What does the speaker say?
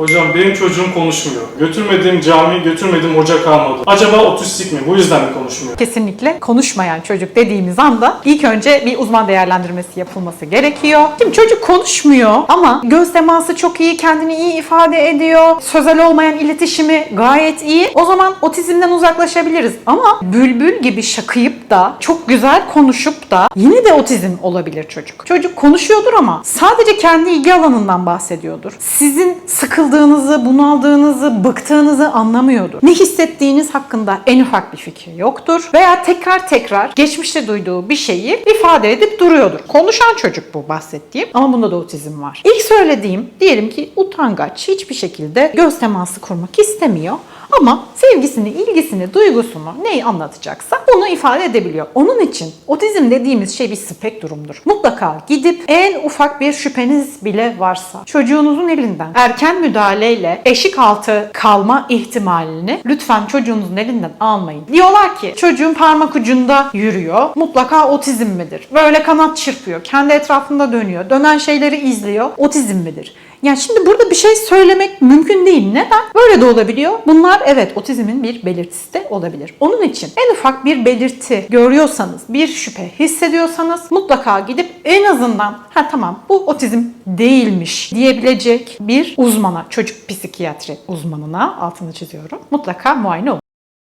Hocam benim çocuğum konuşmuyor. Götürmediğim cami, götürmediğim hoca kalmadı. Acaba otistik mi? Bu yüzden mi konuşmuyor? Kesinlikle konuşmayan çocuk dediğimiz anda ilk önce bir uzman değerlendirmesi yapılması gerekiyor. Şimdi çocuk konuşmuyor ama göz teması çok iyi, kendini iyi ifade ediyor. Sözel olmayan iletişimi gayet iyi. O zaman otizmden uzaklaşabiliriz. Ama bülbül gibi şakıyıp da çok güzel konuşup da yine de otizm olabilir çocuk. Çocuk konuşuyordur ama sadece kendi ilgi alanından bahsediyordur. Sizin sıkıldığınızı, bunaldığınızı, bıktığınızı anlamıyordur. Ne hissettiğiniz hakkında en ufak bir fikri yoktur. Veya tekrar tekrar geçmişte duyduğu bir şeyi ifade edip duruyordur. Konuşan çocuk bu bahsettiğim ama bunda da otizm var. İlk söylediğim diyelim ki utangaç, hiçbir şekilde göz teması kurmak istemiyor. Ama sevgisini, ilgisini, duygusunu neyi anlatacaksa onu ifade edebiliyor. Onun için otizm dediğimiz şey bir spektrumdur. Mutlaka gidip en ufak bir şüpheniz bile varsa çocuğunuzun elinden erken müdahaleyle eşik altı kalma ihtimalini lütfen çocuğunuzun elinden almayın. Diyorlar ki çocuğun parmak ucunda yürüyor. Mutlaka otizm midir? Böyle kanat çırpıyor. Kendi etrafında dönüyor. Dönen şeyleri izliyor. Otizm midir? Yani şimdi burada bir şey söylemek mümkün değil. Neden? Böyle de olabiliyor. Bunlar evet otizmin bir belirtisi de olabilir. Onun için en ufak bir belirti görüyorsanız, bir şüphe hissediyorsanız mutlaka gidip en azından ha tamam bu otizm değilmiş diyebilecek bir uzmana, çocuk psikiyatri uzmanına altını çiziyorum. Mutlaka muayene olun.